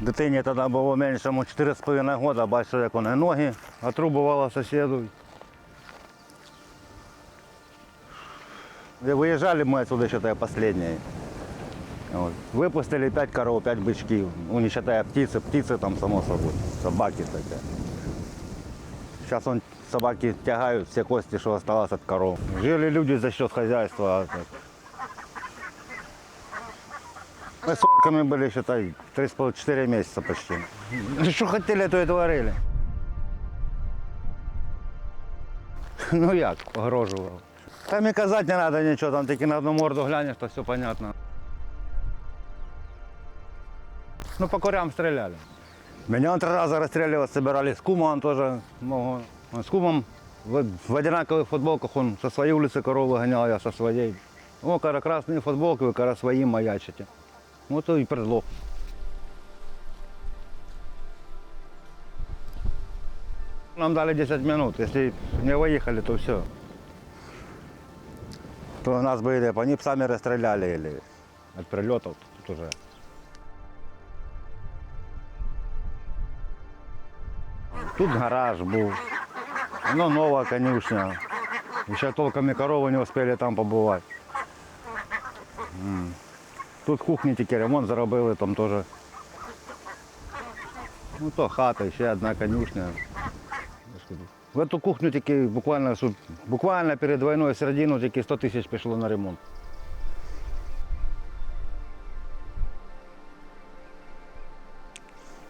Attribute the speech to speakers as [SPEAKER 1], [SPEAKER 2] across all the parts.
[SPEAKER 1] Дитині тоді було меншому 4,5 роки, бачив, як вони ноги отрубувала сусіду. И Выезжали мы отсюда, считаю, последние. Вот. Выпустили 5 коров, 5 бычків. Ну, не считая птицы, птицы там, само собой, собаки такие. Сейчас он, собаки тягают все кости, что осталось от коров. Жили люди за счет хозяйства. а так. Мы с орками были, считай, 3,5-4 месяца почти. Что хотели, то и творили. Ну як, погрожував. Там і казати не треба нічого, там тільки на одну морду глянеш, то все понятно. Ну, по курям стреляли. Меня он три раза расстреливать собирались. С кумом он тоже много. Он с кумом в, в одинаковых футболках он со своей улицы коровы гонял, я со своей. О, кара красные футболки, вы кара свои маячите. Вот и предлог. Нам дали 10 минут. Если не выехали, то все. То нас бы или они б сами расстреляли или от прилетов тут уже. Тут гараж був. Ну, нова конюшня. І ще толком і корови не успіли там побувати. Тут кухні тільки ремонт зробили, там теж. Ну то хата, ще одна конюшня. В эту кухню тільки буквально, буквально перед війною середину тільки 100 тисяч пішло на ремонт.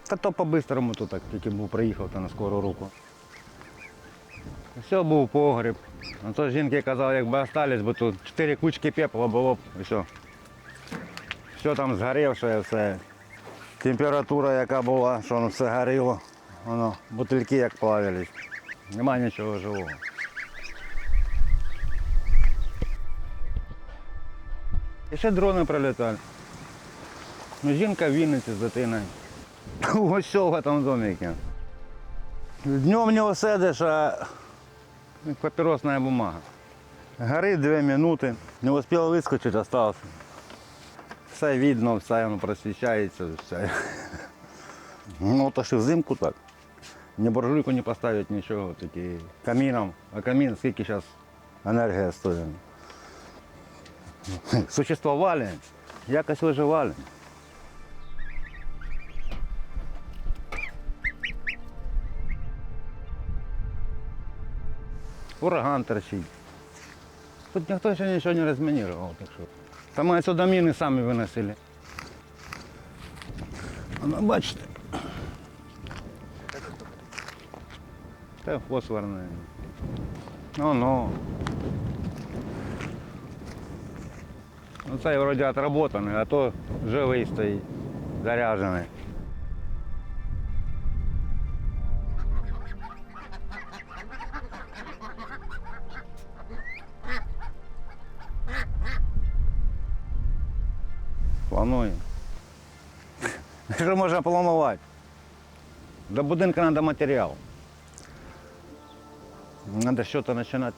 [SPEAKER 1] Та то по-бистрому то так, тільки був приїхав та на скору руку. Все був погріб. А то жінки казали, якби остались, бо тут 4 кучки пепла було б і все. Все там згорівше, все. Температура, яка була, що воно все горіло. Воно, бутильки як плавились. Нема нічого живого. І ще дрони прилітали. Ну, жінка в Вінниці з дитиною. Ось в цьому домикі. Днем не усидиш, а папіросна бумага. Горить дві минути. Не успів вискочити, остався. Все видно, все воно просвічається, все. Ну, то що взимку так. Ні буржуйку не поставить, нічого, тільки каміном. А камін скільки зараз енергія стоїть. Существували, якось виживали. Ураган торчить. Тут ніхто ще нічого не розмінірував, так що. Та ми сюди міни самі виносили. Ну, бачите. Це фосфорне. Ну, ну. Ну, це вроді отработаний, а то живий стоїть, заряджений. Плануємо. Що можна планувати? До будинку треба матеріал. Треба щось починати